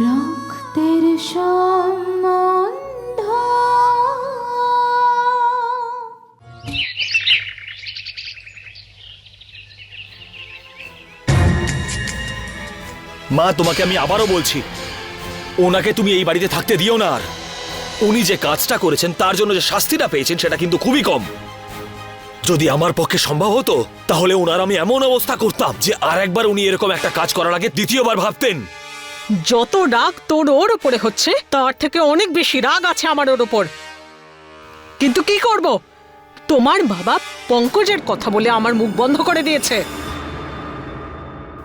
রক্তের সম্বন্ধ। মা, তোমাকে আমি আবারও বলছি, ওনাকে তুমি এই বাড়িতে থাকতে দিও না আর। উনি যে কাজটা করেছেন, তার জন্য যে শাস্তিটা পেয়েছেন, সেটা কিন্তু খুবই কম। যদি আমার পক্ষে সম্ভব হতো, তাহলে ওনার আমি এমন অবস্থা করতাম যে আর একবার উনি এরকম একটা কাজ করার আগে দ্বিতীয়বার ভাবতেন। যত রাগ তোর ওর ওপরে হচ্ছে, তার থেকে অনেক বেশি রাগ আছে আমার ওর ওপর কিন্তু কি করব? তোমার বাবা পঙ্কজের কথা বলে আমার মুখ বন্ধ করে দিয়েছে।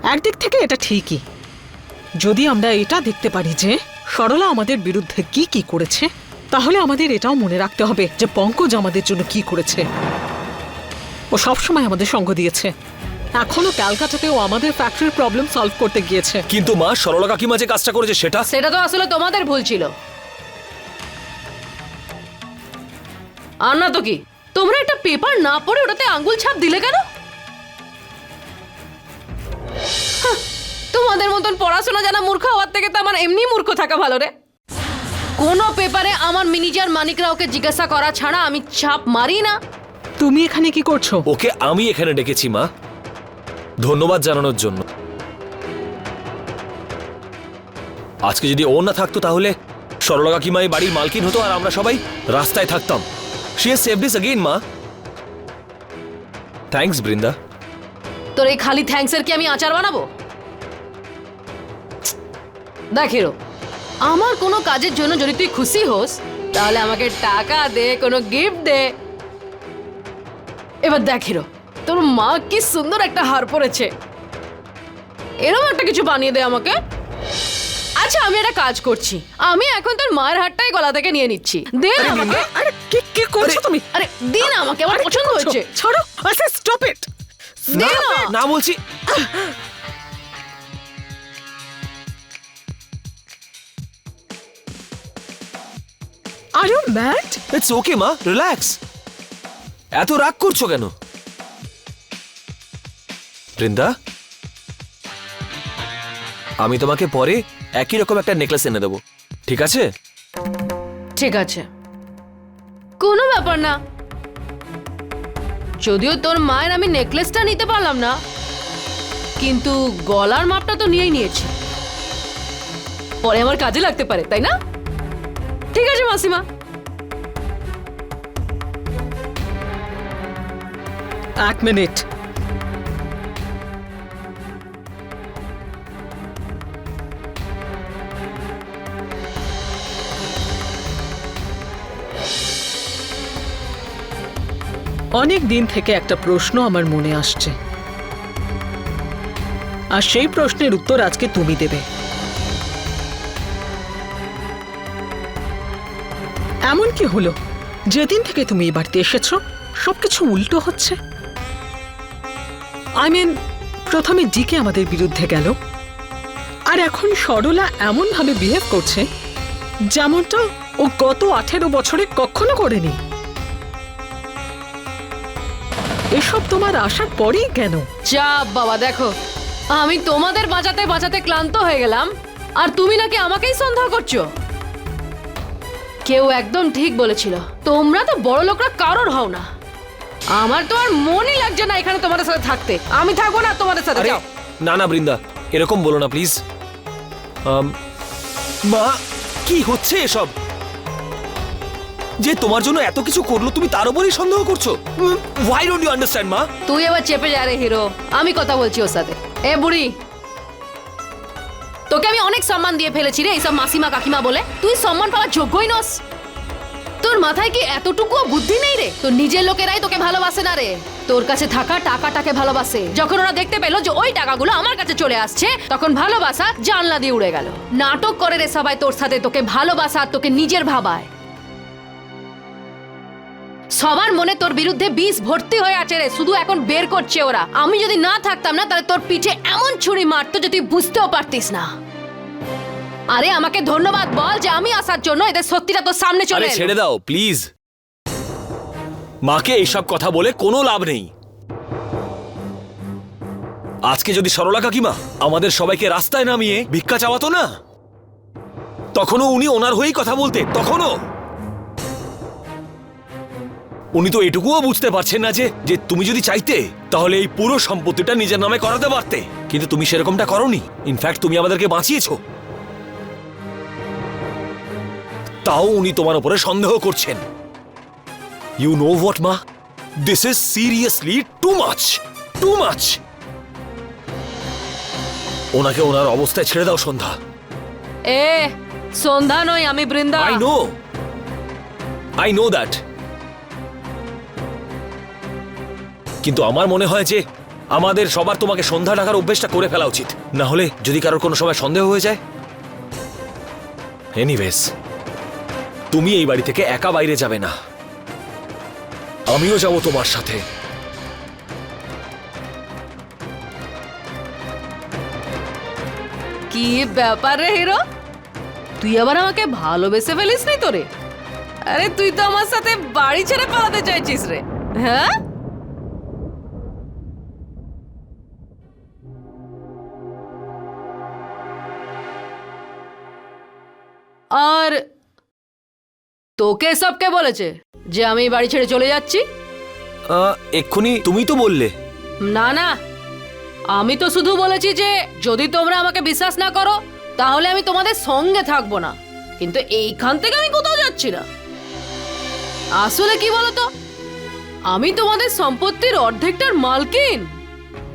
একদিক থেকে এটা ঠিকই। যদি আমরা এটা দেখতে পারি যে, সরলা আমাদের বিরুদ্ধে কি কি করেছে, তাহলে আমাদের এটাও মনে রাখতে হবে যে পঙ্কজ আমাদের জন্য কি করেছে। ও সবসময় আমাদের সঙ্গ দিয়েছে। এখনও ক্যালকাটাতেও আমাদের ফ্যাক্টরির প্রবলেম সলভ করতে গিয়েছে। কিন্তু মা সরলা কাকিমা যে কাজটা করেছে সেটা? সেটা তো আসলে তোমাদের ভুল ছিল। আর না তো কি তোমরা একটা পেপার না পড়ে ওটাতে আঙ্গুল ছাপ দিলে কেন? তোমাদের মতন পড়াশোনা জানা মূর্খ হওয়ার থেকে তো আমার এমনি মূর্খ থাকা ভালো রে। কোনো পেপারে আমার ম্যানেজার মানিকরা ওকে জিজ্ঞাসা করা ছাড়া আমি ছাপ মারি না। তুমি এখানে কি করছ? ওকে আমি এখানে ডেকেছি মা। ধন্যবাদ জানানোর জন্য। আজকে যদি ও না থাকতো তাহলে সরলা কাকিমা এই বাড়ির মালকিন হতো আর আমরা সবাই রাস্তায় থাকতাম। সে সেভ দিস অগেইন মা। থ্যাঙ্কস বৃন্দা। তোর এই খালি থ্যাঙ্কসের কি আমি আচার বানাবো? দেখ হিরো, আমার কোনো কাজের জন্য যদি তুই খুশি হোস, তাহলে আমাকে টাকা দে, কোনো গিফট দে। এবার দেখ হিরো তোর মা কি সুন্দর একটা হার পরেছে। এরকম একটা কিছু বানিয়ে দে আমাকে। আচ্ছা আমি একটা কাজ করছি। আমি এখন তোর মায়ের হারটাই গলা থেকে নিয়ে নিচ্ছি। দে না আমাকে। আরে কি কি করছ তুমি? আরে দে না আমাকে আমার পছন্দ হয়েছে। ছাড়ো আচ্ছা স্টপ ইট দে না না। বলছি। Are you mad it's okay মা রিল্যাক্স এত রাগ করছ কেন? বৃন্দা? আমি তোমাকে পরে একই রকম একটা নেকলেস এনে দেবো। ঠিক আছে? ঠিক আছে। কোনো ব্যাপার না। যদিও তোর মায়ের আমি নেকলেসটা নিতে পারলাম না কিন্তু গলার মাপটা তো নিয়েই নিয়েছি। পরে আমার কাজে লাগতে পারে তাই না? ঠিক আছে মাসিমা। এক মিনিট। অনেক দিন থেকে একটা প্রশ্ন আমার মনে আসছে। আর সেই প্রশ্নের উত্তর আজকে তুমি দেবে। এমন কি হলো? যেদিন থেকে তুমি এই বাড়িতে এসেছ, সবকিছু উল্টো হচ্ছে। আই মিন প্রথমে ডিকে আমাদের বিরুদ্ধে গেল। আর এখন সরলা এমনভাবে বিহেভ করছে, যেমনটা ও গত আঠেরো বছরে কখনো করেনি। এসব তোমার আসার পরেই কেন? যা বাবা দেখো আমি তোমাদের বাঁচাতে বাঁচাতে ক্লান্ত হয়ে গেলাম আর তুমি নাকি আমাকেই সন্দেহ করছ? কেউ একদম ঠিক বলেছিল তোমরা তো বড় লোকরা কারোর হও না। আমার তো আর মনই লাগছে না এখানে তোমাদের সাথে থাকতে। আমি থাকব না তোমাদের সাথে আরে যাও। না না বৃন্দা এরকম বলো না প্লিজ মা কি হচ্ছে এসব? যে তোমার জন্য এত কিছু করল, তুমি তার উপরই সন্দেহ করছ? ওয়াই ডোন্ট ইউ আন্ডারস্ট্যান্ড মা? তুই এবার চেপে যা রে হিরো। আমি কথা বলছি ওর সাথে। এ বুড়ি, তোকে আমি অনেক সম্মান দিয়ে ফেলেছি রে এইসব মাসিমা কাকিমা বলে। তুই সম্মান পাওয়ার যোগ্যই নস। তোর মাথায় কি এতটুকুও বুদ্ধি নেই রে? তোর নিজের লোকেরাই তোকে ভালোবাসে না রে। তোর কাছে থাকা টাকাটাকে ভালোবাসে। যখন ওরা দেখতে পেল যে ওই টাকাগুলো আমার কাছে চলে আসছে, তখন ভালোবাসা জানলা দিয়ে উড়ে গেল। নাটক করে রে সবাই তোর সাথে। তোকে ভালোবাসা তোকে নিজের ভাবায়। সবার মনে তোর বিরুদ্ধে বিষ ভর্তি হয়ে আছে রে। শুধু এখন বের করছে ওরা। আমি যদি না থাকতাম না তাহলে তোর পিঠে এমন ছুরি মারতো যে তুই বুঝতেও পারতিস না। আরে আমাকে ধন্যবাদ বল যে আমি আসার জন্য এদের সত্যিটা তোর সামনে চলে আরে এলো। ছেড়ে দাও প্লিজ। মাকে এইসব কথা বলে কোনো লাভ নেই। আজকে যদি সরলা কাকিমা আমাদের সবাইকে রাস্তায় নামিয়ে ভিক্ষা চাওয়াতো না তখনও উনি ওনার হয়েই কথা বলতে তখনও। উনি তো এটুকুও বুঝতে পারছেন না যে যে তুমি যদি চাইতে তাহলে এই পুরো সম্পত্তিটা নিজের নামে করাতে পারতে। কিন্তু তুমি সেরকমটা করনি। ইনফ্যাক্ট তুমি আমাদেরকে বাঁচিয়েছো। তাও উনি তোমার উপরে সন্দেহ করছেন। ইউ নো হোয়াট মা? This is seriously too much too much ওনাকে ওনার অবস্থায় ছেড়ে দাও সন্ধ্যা। এ সন্ধ্যা নয় আমি Brinda. I know I know that কিন্তু আমার মনে হয় যে আমাদের সবার তোমাকে সন্ধ্যা ডাকার অভ্যেসটা করে ফেলা উচিত। না হলে যদি কারোর কোনো সময় সন্দেহ হয়ে যায়? এনিওয়েজ তুমি এই বাড়ি থেকে একা বাইরে যাবে না। আমিও যাব তোমার সাথে। কি ব্যাপার রে হিরো? তুই আবার আমাকে ভালোবেসে ফেলিস নি তোরে? আরে তুই তো আমার সাথে বাড়ি ছেড়ে পালাতে চাইছিস রে হ্যাঁ? আর তোকে সবকে বলেছে যে আমি বাড়ি ছেড়ে চলে যাচ্ছি। আহ, এক্ষুনি তুমি তো বললে। না না। আমি তো শুধু বলেছি যে যদি তোমরা আমাকে বিশ্বাস না করো তাহলে আমি তোমাদের সঙ্গে থাকব না। কিন্তু এইখান থেকে আমি কোথাও যাচ্ছি না। আসলে কি বলতো? আমি তোমাদের সম্পত্তির অর্ধেকটার মালকিন।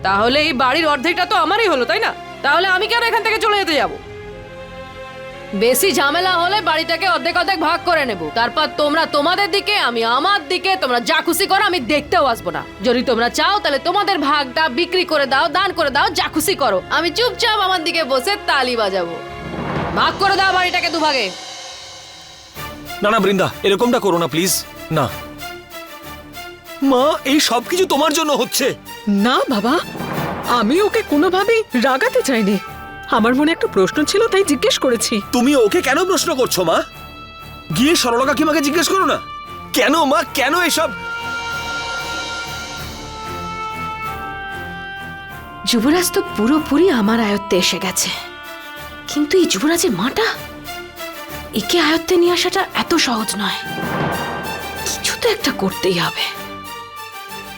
তাহলে এই বাড়ির অর্ধেকটা তো আমারই হলো তাই না? তাহলে আমি কেন এখান থেকে চলে যেতে যাব? বেশি ঝামেলা হলে বাড়িটাকে অর্ধেক অর্ধেক ভাগ করে নেব। তারপর তোমরা তোমাদের দিকে আমি আমার দিকে তোমরা যা খুশি করো আমি দেখতেও আসব না। যদি তোমরা চাও তাহলে তোমাদের ভাগটা বিক্রি করে দাও দান করে দাও যা খুশি করো। আমি চুপচাপ আমার দিকে বসে তালি বাজাবো। ভাগ করে দাও বাড়িটাকে দুভাগে। না না বৃন্দা এরকমটা করো না প্লিজ না। মা এই সব কিছু তোমার জন্য হচ্ছে। না বাবা আমি ওকে কোনোভাবেই রাগাতে চাইনি। আমার মনে একটা প্রশ্ন ছিল তাই জিজ্ঞেস করেছি। তুমি ওকে কেন প্রশ্ন করছ মা? গিয়ে সরলা কাকিমাকে জিজ্ঞেস করো না? কেন মা? কেন এসব? যুবরাজ তো পুরোপুরি আমার আয়ত্তে এসে গেছে। কিন্তু এই যুবরাজের মাটা? একে আয়ত্তে নিয়ে আসাটা এত সহজ নয়। কিছু তো একটা করতেই হবে।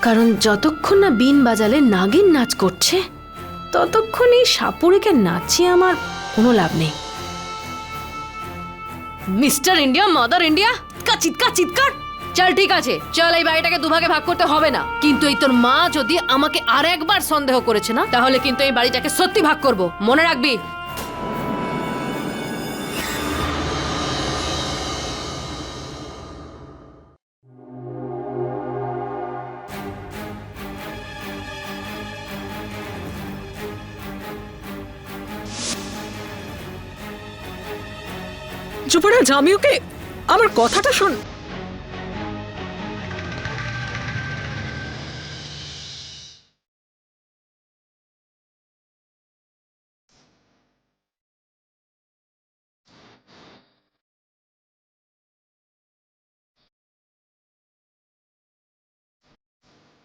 কারণ যতক্ষণ না বিন বাজালে নাগিন নাচ করছে ততক্ষণ এই সাপুরিকে নাচিয়ে আমার কোনো লাভ নেই। মিস্টার ইন্ডিয়া, মাদার ইন্ডিয়া, চিৎকার চিৎকার চিৎকার। চল, ঠিক আছে, চল, এই বাড়িটাকে দুভাগে ভাগ করতে হবে না। কিন্তু এই তোর মা যদি আমাকে আর একবার সন্দেহ করেছে না, তাহলে কিন্তু এই বাড়িটাকে সত্যি ভাগ করব। মনে রাখবি যুবরাজ আমি ওকে আমার কথাটা শোন।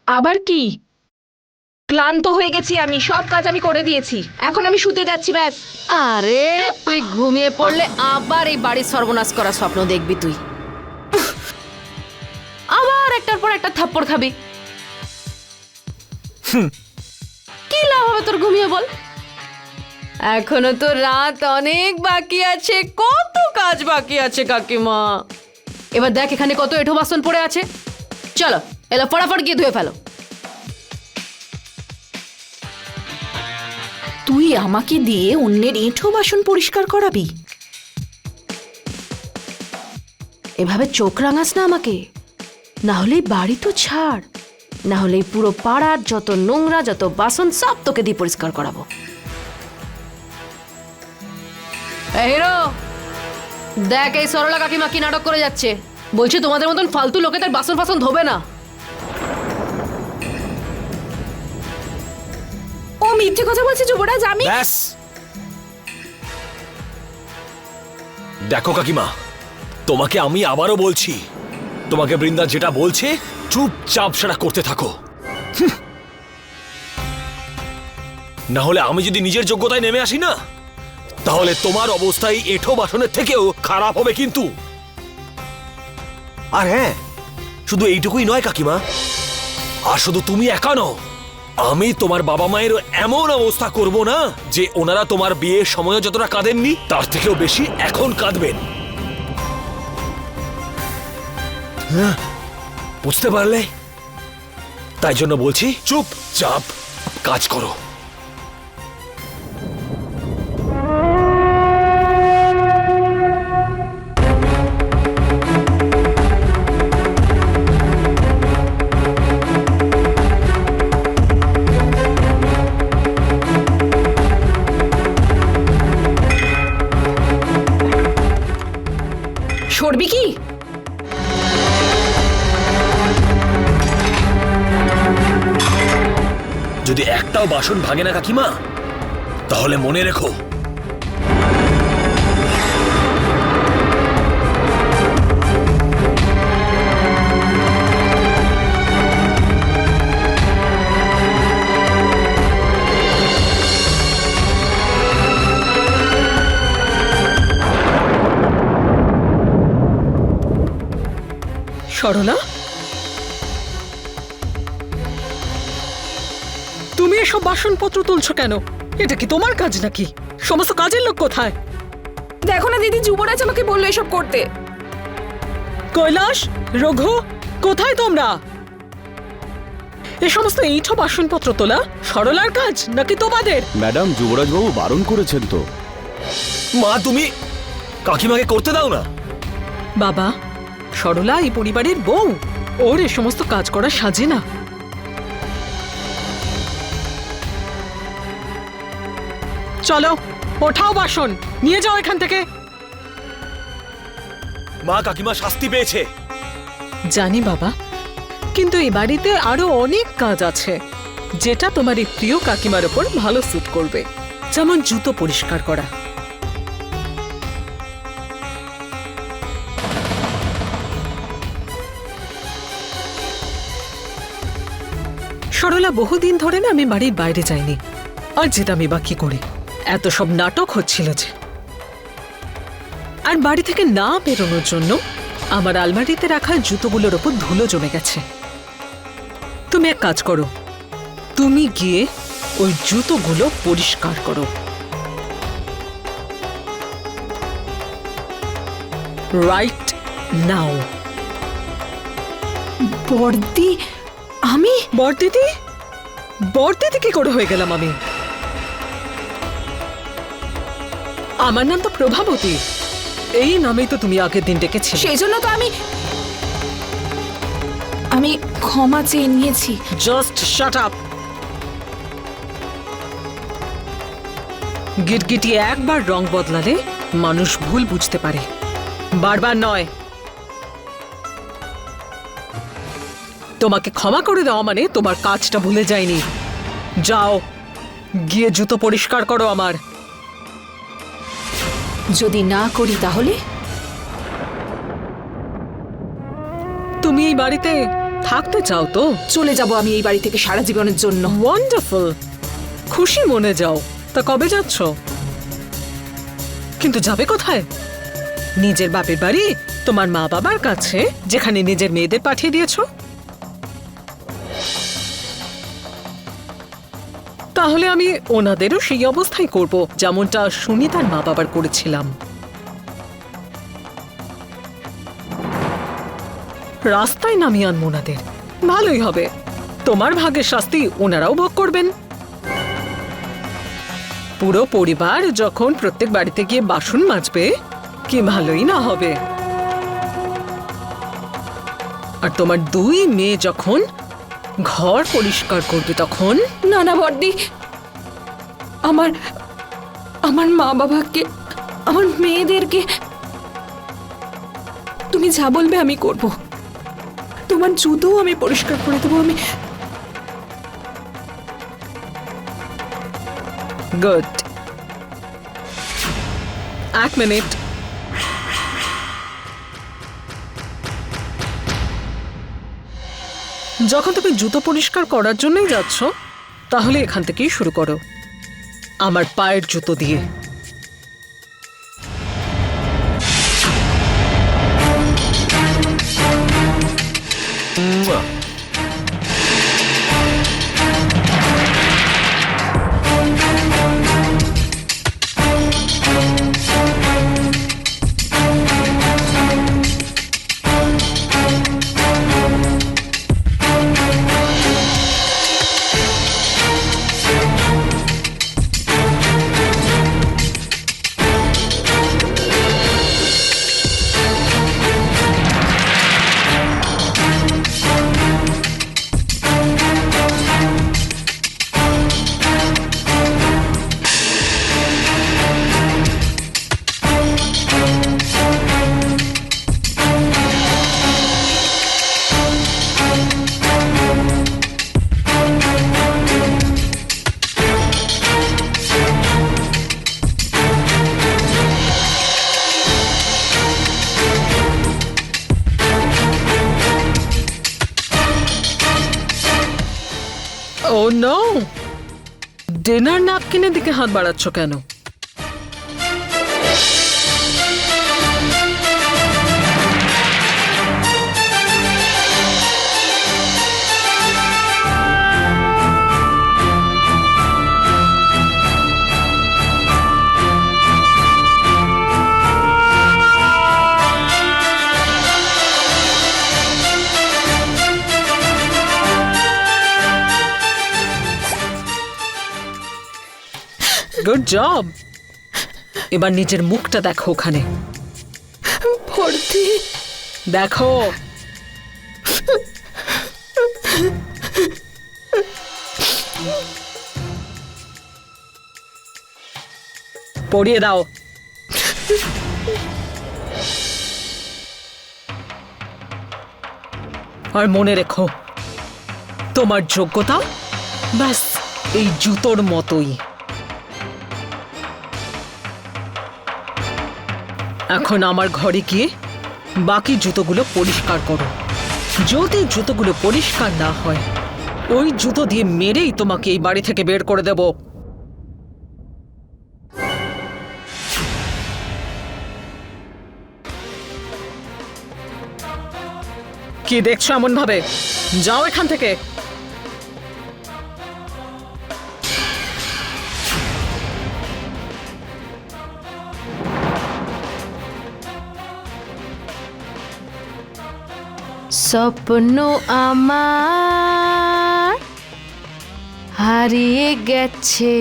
আবার কি? ক্লান্ত হয়ে গেছি আমি সব কাজ আমি করে দিয়েছি। এখন আমি শুতে যাচ্ছি ব্যাস। আরে তুই ঘুমিয়ে পড়লে আবার এই বাড়ির সর্বনাশ করার স্বপ্ন দেখবি তুই। আবার একটার পর একটা থাপ্পড় খাবি। কি লাভ হবে তোর ঘুমিয়ে বল? এখনও তো রাত অনেক বাকি আছে কত কাজ বাকি আছে কাকিমা। এবার দেখ এখানে কত এঠো বাসন পড়ে আছে। চলো এলো ফটাফট গিয়ে ধুয়ে ফেলো। তুই আমাকে দিয়ে অন্যের এঁঠো বাসন পরিষ্কার করাবি। এভাবে চোখ রাঙাস না আমাকে। না হলে বাড়ি তো ছাড়। না হলে পুরো পাড়ার যত নোংরা, যত বাসন সব তোকে দিয়ে পরিষ্কার করাবো। দেখ এই সরলা কাকিমা কি নাটক করে যাচ্ছে। বলছে তোমাদের মতন ফালতু লোকেদের বাসন ফাসন ধোবে না। মিথ্যে কথা বলছে যুবরাজ, আমি ব্যাস। দেখো কাকিমা, তোমাকে আমি আবারও বলছি, তোমাকে বৃন্দা যেটা বলছে, চুপচাপ সেটা করতে থাকো। না হলে আমি যদি নিজের যোগ্যতায় নেমে আসি না, তাহলে তোমার অবস্থায় এঁঠো বাসনের থেকেও খারাপ হবে কিন্তু। আর হ্যাঁ শুধু এইটুকুই নয় কাকিমা, আর শুধু তুমি একা নও। আমি তোমার বাবা মায়ের এমন অবস্থা করব না যে ওনারা তোমার বিয়ের সময় যতটা কাঁদেননি তার থেকেও বেশি এখন কাঁদবেন। হ্যাঁ, বুঝতে পারলে? তাই জন্য বলছি চুপ চাপ কাজ করো। একটাও বাসন ভাঙে না কাকিমা? তাহলে মনে রেখো। সরলা? এসব বাসনপত্র তুলছো কেন? এটা কি তোমার কাজ নাকি? সমস্ত কাজের লোক কোথায়? দেখো না দিদি যুবরাজ আমাকে বলল এসব করতে। কৈলাস রঘু কোথায় তোমরা? এ সমস্ত এইঠো বাসনপত্র তোলা সরলার কাজ নাকি তোমাদের? ম্যাডাম যুবরাজবাবু বারণ করেছেন তো। মা তুমি কাকিমাকে করতে দাও না। বাবা সরলা এই পরিবারের বউ। ওর এ সমস্ত কাজ করা সাজে না। চলো ওঠাও বাসন নিয়ে যাও এখান থেকে। মা কাকিমা শাস্তি পেয়েছে। জানি বাবা কিন্তু এই বাড়িতে আরও অনেক কাজ আছে যেটা তোমার এই প্রিয় কাকিমার ওপর ভালো স্যুট করবে। যেমন জুতো পরিষ্কার করা। সরলা বহুদিন ধরে না আমি বাড়ির বাইরে যাইনি আর যেতামই বা কি করি। এত সব নাটক হচ্ছিল যে। আর বাড়ি থেকে না বেরোনোর জন্য আমার আলমারিতে রাখা জুতোগুলোর ওপর ধুলো জমে গেছে। তুমি এক কাজ করো তুমি গিয়ে ওই জুতোগুলো পরিষ্কার করো। রাইট নাও বর্দি আমি? বরদিদি? বরদিদি কি করে হয়ে গেলাম আমি? আমার নাম তো প্রভাবতী। এই নামেই তো তুমি আগের দিন ডেকেছিলে। সেই জন্য তো আমি আমি ক্ষমা চেয়ে নিয়েছি। জাস্ট শাট আপ গিটগিটি একবার রং বদলালে মানুষ ভুল বুঝতে পারে। বারবার নয়। তোমাকে ক্ষমা করে দেওয়া মানে তোমার কাজটা ভুলে যায়নি। যাও গিয়ে জুতো পরিষ্কার করো আমার। যদি না করি তাহলে? তুমি এই বাড়িতে থাকতে চাও তো? চলে যাব আমি এই বাড়ি থেকে সারা জীবনের জন্য। ওয়ান্ডারফুল খুশি মনে যাও। তা কবে যাচ্ছ? কিন্তু যাবে কোথায়? নিজের বাপের বাড়ি তোমার মা বাবার কাছে যেখানে নিজের মেয়েদের পাঠিয়ে দিয়েছ? তাহলে আমি ওনাদেরও সেই অবস্থাই করব, যেমনটা সুনিতার মা বাবার করেছিলাম। রাস্তায় নামিয়ে আনব ওনাদের। ভালোই হবে। তোমার ভাগের শাস্তি ওনারাও ভোগ করবেন। পুরো পরিবার যখন প্রত্যেক বাড়িতে গিয়ে বাসন মাজবে, কি ভালোই না হবে। আর তোমার দুই মেয়ে যখন ঘর পরিষ্কার করবে তখন? না না বর্দি। আমার আমার মা বাবাকে আমার মেয়েদেরকে তুমি যা বলবে আমি করব। তোমার জুতোও আমি পরিষ্কার করে দেবো আমি গুড। এক মিনিট। যখন তুমি জুতো পরিষ্কার করার জন্যই যাচ্ছ, তাহলে এখান থেকেই শুরু করো। আমার পায়ের জুতো দিয়ে। দিকে হাত বাড়াচ্ছ কেন? গুড জব এবার নিজের মুখটা দেখো ওখানে। ভর্তি। দেখো। পড়িয়ে দাও। আর মনে রেখো তোমার যোগ্যতা ব্যাস এই জুতোর মতোই। এখন আমার ঘরে গিয়ে বাকি জুতোগুলো পরিষ্কার করো। যদি জুতোগুলো পরিষ্কার না হয়, ওই জুতো দিয়ে মেরেই তোমাকে এই বাড়ি থেকে বের করে দেব। কি দেখছ এমন ভাবে যাও এখান থেকে। স্বপ্ন আমার হারিয়ে গেছে।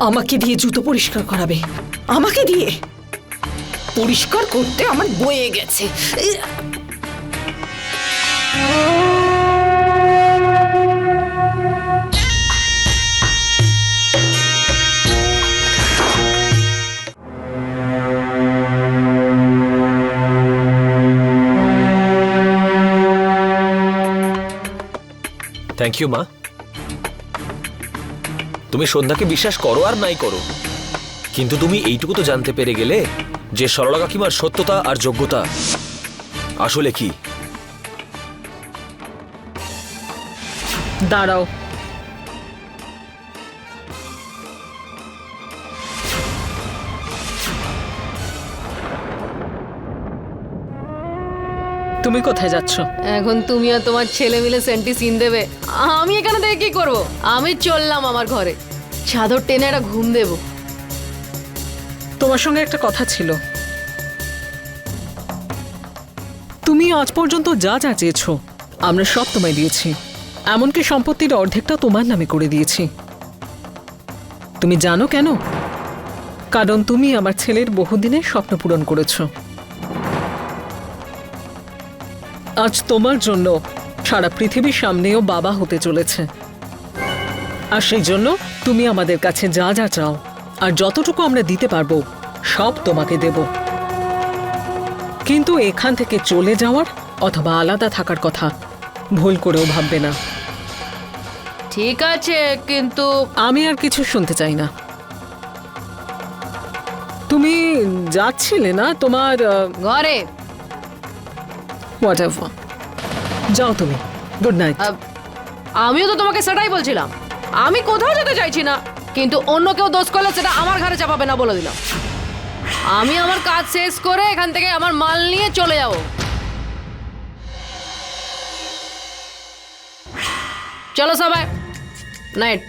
আমাকে দিয়ে জুতো পরিষ্কার করাবে। আমাকে দিয়ে। পরিষ্কার করতে আমার বয়ে গেছে। থ্যাংক ইউ মা তুমি সন্ধ্যাকে বিশ্বাস করো আর নাই করো। কিন্তু তুমি এইটুকু তো জানতে পেরে গেলে যে সরলা কাকিমার সত্যতা আর যোগ্যতা। আসলে কি? দাঁড়াও। তুমি কোথায় যাচ্ছ? এখন তুমি আর তোমার ছেলে মিলে সেন্টি সিন দেবে। আমি এখানে থেকে কি করব? আমি চললাম আমার ঘরে। চাদর টেনে একটা ঘুম দেবো। তোমার সঙ্গে একটা কথা ছিল। তুমি আজ পর্যন্ত যা যা চেয়েছো, আমরা সব তোমায় দিয়েছি। এমনকি সম্পত্তির অর্ধেকটা তোমার নামে করে দিয়েছি। তুমি জানো কেন? কারণ তুমি আমার ছেলের বহুদিনের স্বপ্ন পূরণ করেছ। আজ তোমার জন্য সারা পৃথিবীর সামনেও বাবা হতে চলেছে। আর সেই জন্য তুমি আমাদের কাছে যা যা চাও আর যতটুকু আমরা দিতে পারব সব তোমাকে দেব। কিন্তু এখান থেকে চলে যাওয়ার অথবা আলাদা থাকার কথা ভুল করেও ভাববে না। ঠিক আছে কিন্তু আমি আর কিছু শুনতে চাই না। তুমি যাচ্ছিলে না তোমার ঘরে? হোয়াট যাও তুমি। গুড নাইট আমিও তো তোমাকে সেটাই বলছিলাম। আমি কোথাও যেতে চাইছি না, কিন্তু অন্য কেউ দোষ করলে সেটা আমার ঘরে চাপাবে না বলে দিলাম। আমি আমার কাজ শেষ করে এখান থেকে আমার মাল নিয়ে চলে যাব। চলো সবাই। নাইট